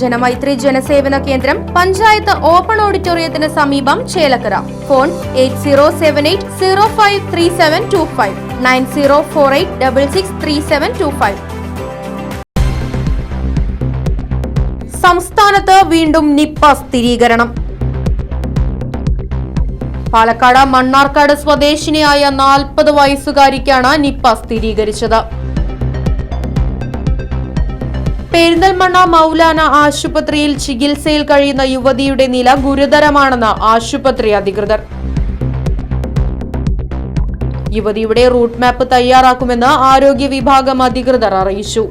ജനമൈത്രി ജനസേവന കേന്ദ്രം പഞ്ചായത്ത് ഓപ്പൺ ഓഡിറ്റോറിയത്തിന് സമീപം Chelakkara. Phone eight zero seven eight zero five three seven two five nine zero four eight double six three seven two five. സംസ്ഥാനത്ത് വീണ്ടും Nipah സ്ഥിരീകരണം. പാലക്കാട് മണ്ണാർക്കാട് സ്വദേശിനിയായ നാൽപ്പത് വയസ്സുകാരിക്കാണ് നിപ്പ സ്ഥിരീകരിച്ചത്. പെരിന്തൽമണ്ണ മൗലാന ആശുപത്രിയിൽ ചികിത്സയിൽ കഴിയുന്ന യുവതിയുടെ നില ഗുരുതരമാണെന്ന് ആശുപത്രി അധികൃതർ. യുവതിയുടെ റൂട്ട് മാപ്പ് തയ്യാറാക്കുമെന്ന് ആരോഗ്യ വിഭാഗം അധികൃതർ അറിയിച്ചു.